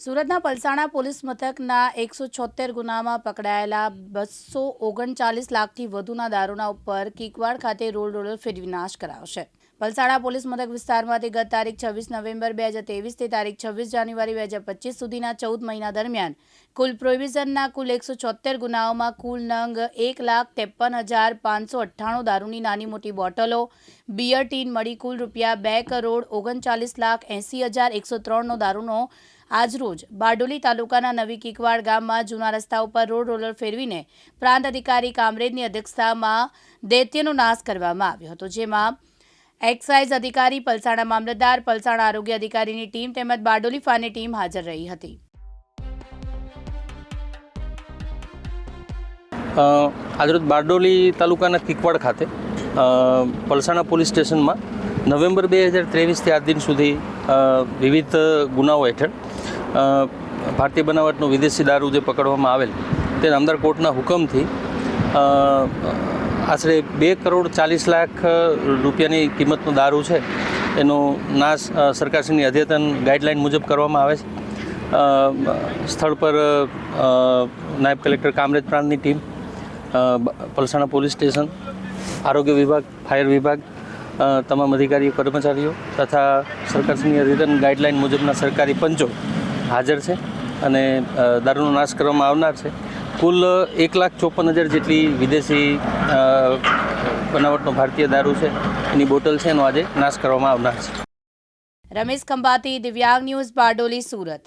સુરતના પલસાણા પોલીસ મથકના એકસો છોતેર ગુનામાં પકડાયેલા બસો ઓગણચાલીસ લાખથી વધુના દારૂના ઉપર કિકવાડ ખાતે રોલ રોલર ફેરવી નાશ કરાવશે પલસાણા પોલીસ મથક વિસ્તારમાંથી ગત તારીખ છવ્વીસ નવેમ્બર બે હજાર તેવીસથી તારીખ છવ્વીસ જાન્યુઆરી બે હજાર પચીસ સુધીના ચૌદ મહિના દરમિયાન કુલ પ્રોવિઝનના કુલ એકસો છોતેર ગુનાઓમાં કુલ નંગ એક લાખ ત્રેપન હજાર પાંચસો અઠ્ઠાણું દારૂની નાની મોટી બોટલો બિયર ટીન મળી કુલ રૂપિયા બે કરોડ ઓગણચાલીસ લાખ એંસી હજાર એકસો ત્રણનો દારૂનો આજરોજ બારડોલી તાલુકાના નવી કિકવાડ ગામમાં જૂના રસ્તા ઉપર રોડ રોલર ફેરવીને પ્રાંત અધિકારી કામરેજની અધ્યક્ષતામાં દૈત્યનો નાશ કરવામાં આવ્યો હતો, જેમાં એક્સાઇઝ અધિકારી, પલસાણા મામલતદાર, પલસાણા આરોગ્ય અધિકારીની ટીમ તેમજ બારડોલી ફાની ટીમ હાજર રહી હતી. આજરોજ બારડોલી તાલુકાના કિકવાડ ખાતે પલસાણા પોલીસ સ્ટેશનમાં નવેમ્બર બે હજાર ત્રેવીસથી આજ દિન સુધી વિવિધ ગુનાઓ હેઠળ ભારતીય બનાવટનું વિદેશી દારૂ જે પકડવામાં આવેલ તે નામદાર કોર્ટના હુકમથી આશરે બે કરોડ ચાલીસ લાખ રૂપિયાની કિંમતનું દારૂ છે. એનો નાશ સરકારશ્રીની અદ્યતન ગાઈડલાઇન મુજબ કરવામાં આવે છે. સ્થળ પર નાયબ કલેક્ટર કામરેજ પ્રાંતની ટીમ પલસાણા પોલીસ સ્ટેશન, આરોગ્ય વિભાગ, ફાયર વિભાગ તમામ અધિકારીઓ, કર્મચારીઓ તથા સરકારશ્રીની અદ્યતન ગાઈડલાઇન મુજબના સરકારી પંચો હાજર છે અને દારૂનો નાશ કરવામાં આવનાર છે. કુલ એક લાખ ચોપન હજાર જેટલી વિદેશી બનાવટનું ભારતીય દારૂ છે. એની બોટલ છે એનો આજે નાશ કરવામાં આવનાર છે. રમેશ ખંભાતી, દિવ્યાંગ ન્યૂઝ, બારડોલી, સુરત.